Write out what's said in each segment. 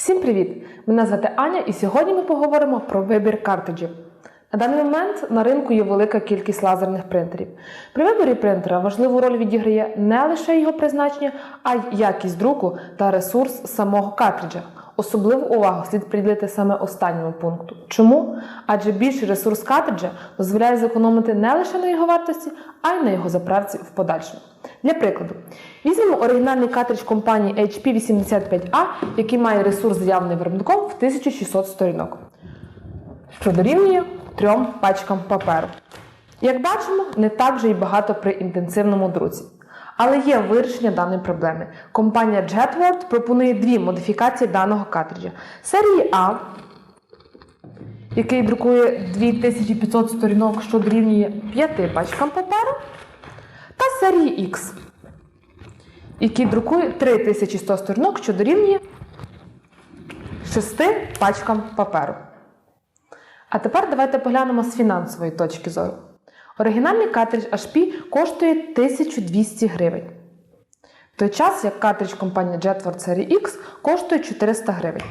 Всім привіт! Мене звати Аня, і сьогодні ми поговоримо про вибір картриджів. На даний момент на ринку є велика кількість лазерних принтерів. При виборі принтера важливу роль відіграє не лише його призначення, а й якість друку та ресурс самого картриджа. Особливу увагу слід приділити саме останньому пункту. Чому? Адже більший ресурс картриджа дозволяє зекономити не лише на його вартості, а й на його заправці в подальшому. Для прикладу, візьмемо оригінальний картридж компанії HP 85A, який має ресурс заявлений виробником в 1600 сторінок, що дорівнює трьом пачкам паперу. Як бачимо, не так же й багато при інтенсивному друці. Але є вирішення даної проблеми. Компанія JetWord пропонує дві модифікації даного картриджа. Серії А, який друкує 2500 сторінок, що дорівнює 5 пачкам паперу, та серії X, який друкує 3100 сторінок, що дорівнює 6 пачкам паперу. А тепер давайте поглянемо з фінансової точки зору. Оригінальний картридж HP коштує 1200 гривень. В той час, як картридж компанії Jetward серії X коштує 400 гривень.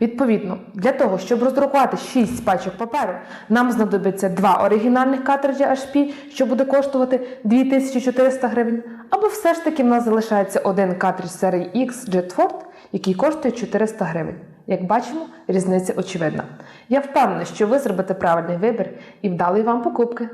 Відповідно, для того, щоб роздрукувати 6 пачок паперу, нам знадобиться два оригінальних картриджа HP, що буде коштувати 2400 гривень, або все ж таки в нас залишається один картридж серії X Jetford, який коштує 400 гривень. Як бачимо, різниця очевидна. Я впевнена, що ви зробите правильний вибір і вдалої вам покупки.